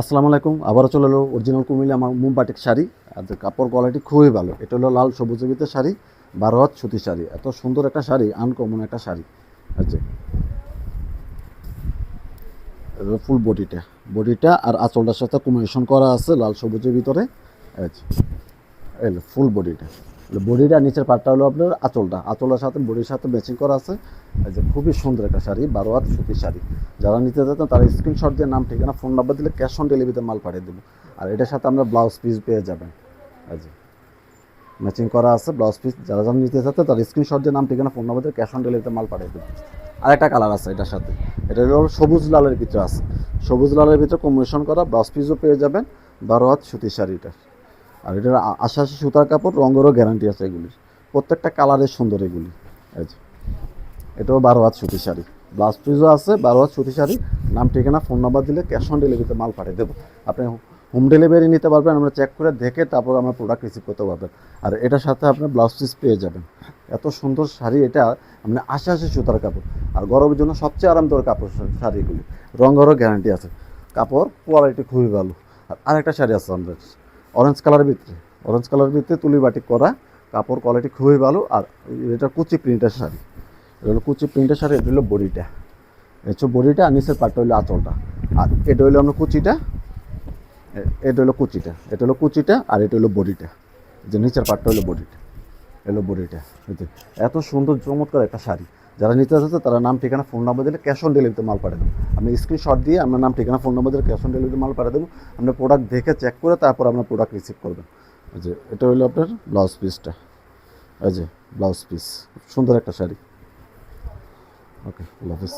আসসালামু আলাইকুম, আবারও চলে এলো অরিজিনাল কুমিল্লা আমার মুম্বাটিক শাড়ি। আর কাপড় কোয়ালিটি খুবই ভালো। এটা হলো লাল ভিতরে শাড়ি বারো হাত সুতি শাড়ি। এত সুন্দর একটা শাড়ি আনকমন একটা শাড়ি। আছে ফুল বডিটা বডিটা আর আঁচলটার সাথে কম্বিনেশন করা আছে লাল সবুজের ভিতরে। এই ফুল বডিটা বডিটা নিচের পাটটা হলো আপনার আঁচলটা। আঁচলের সাথে, বডির সাথে ম্যাচিং করা আছে। যে খুবই সুন্দর একটা শাড়ি বারো হাত সুতির শাড়ি। যারা নিতে চাচ্ছেন, তারা স্ক্রিনশট দিয়ে নাম, ঠিকানা ফোন নাম্বার দিলে ক্যাশ অন ডেলিভারিতে মাল পাঠিয়ে দেবো। আর এটার সাথে আমরা ব্লাউজ পিস পেয়ে যাবেন। যে ম্যাচিং করা আছে ব্লাউজ পিস যারা যারা নিতে চাচ্ছে তার স্ক্রিনশট দিয়ে নাম, ঠিকানা ফোন নাম্বার দিয়ে ক্যাশ অন ডেলিভারিতে মাল পাঠিয়ে দেবো। আর একটা কালার আছে এটার সাথে। এটা হলো সবুজ লালের ভিতরে আছে। সবুজ লালের ভিতরে কম্বিনেশন করা ব্লাউজ পিসও পেয়ে যাবেন। বারো হাত সুতির শাড়িটা আর এটার আশাশি সুতার কাপড়, রঙেরও গ্যারান্টি আছে এগুলির। প্রত্যেকটা কালারের সুন্দর এগুলি। এটাও বারো হাত সুতি শাড়ি। ব্লাউজ পিসও আছে বারো হাত সুতি শাড়ি। নাম, ঠিকানা ফোন নাম্বার দিলে ক্যাশ অন ডেলিভারিতে মাল পাঠিয়ে দেবো। আপনি হোম ডেলিভারি নিতে পারবেন, আমরা চেক করে দেখে তারপর আমরা প্রোডাক্ট রিসিভ করতে পারবেন। আর এটার সাথে আপনি ব্লাউজ পিস পেয়ে যাবেন। এত সুন্দর শাড়ি, এটা আপনি আশি আশি সুতার কাপড়। আর গরমের জন্য সবচেয়ে আরামদায়ক কাপড় শাড়িগুলি রঙেরও গ্যারান্টি আছে। কাপড় কোয়ালিটি খুবই ভালো। আর আরেকটা শাড়ি আছে, আমাদের অরেঞ্জ কালারের ভিতরে। অরেঞ্জ কালারের ভিতরে তুলি বাটি করা, কাপড় কোয়ালিটি খুবই ভালো, আর এটা কুচি প্রিন্টের শাড়ি। এটা হলো কুচি প্রিন্টের শাড়ি, এটা হলো বডিটা। হচ্ছে বডিটা আর নিচের পাটটা হলো আঁচলটা। আর এটা হলো আমরা কুচিটা এটা হলো কুচিটা। এটা হলো কুচিটা আর এটা হলো বডিটা। যে নিচের পাটটা হলো বডিটা। এলো বডিটা। এত সুন্দর চমৎকার একটা শাড়ি। যারা নিতে চাচ্ছে তারা নাম, ঠিকানা ফোন নম্বর দিলে ক্যাশ অন ডেলিভারিতে মাল পাঠিয়ে দেবো। আপনি স্ক্রিনশট দিয়ে আপনার নাম, ঠিকানা ফোন নম্বর দিলে ক্যাশ অন ডেলিভারিতে মাল পাঠিয়ে দেবো। আপনি প্রোডাক্ট দেখে চেক করে তারপর আপনার প্রোডাক্ট রিসিভ করবেন। যে, এটা হলো আপনার ব্লাউজ পিসটা এই যে ব্লাউজ পিস সুন্দর একটা শাড়ি। ওকে আল্লাহ হাফিজ